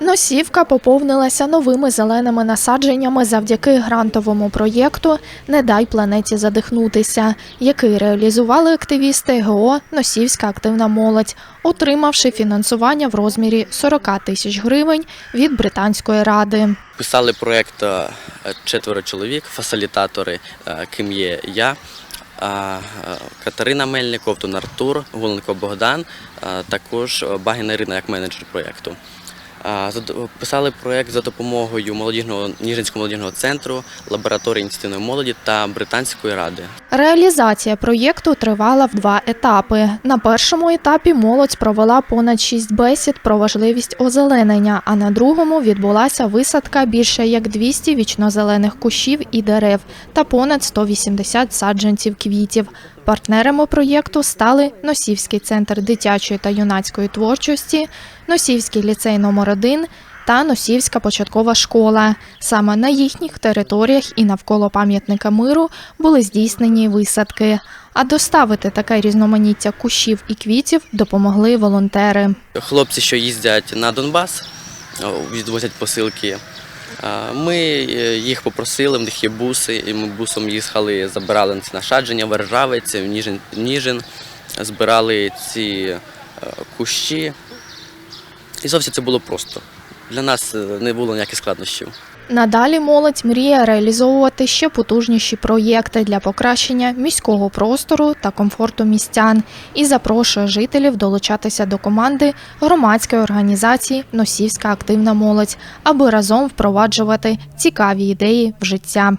Носівка поповнилася новими зеленими насадженнями завдяки грантовому проєкту Не дай планеті задихнутися, який реалізували активісти ГО Носівська активна молодь, отримавши фінансування в розмірі 40 тисяч гривень від британської ради. Писали проєкт е, четверо чоловік, фасилітатори, е, ким є я, е, Катерина Мельник, Ковтун Артур, Гуленко Богдан, також Багіна Ірина як менеджер проєкту. Писали проєкт за допомогою молодіжного Ніжинського молодіжного центру, лабораторії ініціативної молоді та Британської ради. Реалізація проєкту тривала в два етапи. На першому етапі молодь провела понад шість бесід про важливість озеленення, а на другому відбулася висадка більше як 200 вічнозелених кущів і дерев та понад 180 саджанців квітів. Партнерами проєкту стали Носівський центр дитячої та юнацької творчості, Носівський ліцей номер 1 та Носівська початкова школа. Саме на їхніх територіях і навколо пам'ятника миру були здійснені висадки. А доставити таке різноманіття кущів і квітів допомогли волонтери. Хлопці, що їздять на Донбас, відвозять посилки. Ми е, їх попросили, в них є буси, і ми бусом їхали, забирали ці насадження, Вержавець, Ніжин, Ніжин, збирали ці е, кущі. І зовсім це було просто. Для нас е, не було ніяких складнощів. Надалі молодь мріє реалізовувати ще потужніші проєкти для покращення міського простору та комфорту містян і запрошує жителів долучатися до команди громадської організації Носівська активна молодь, аби разом впроваджувати цікаві ідеї в життя.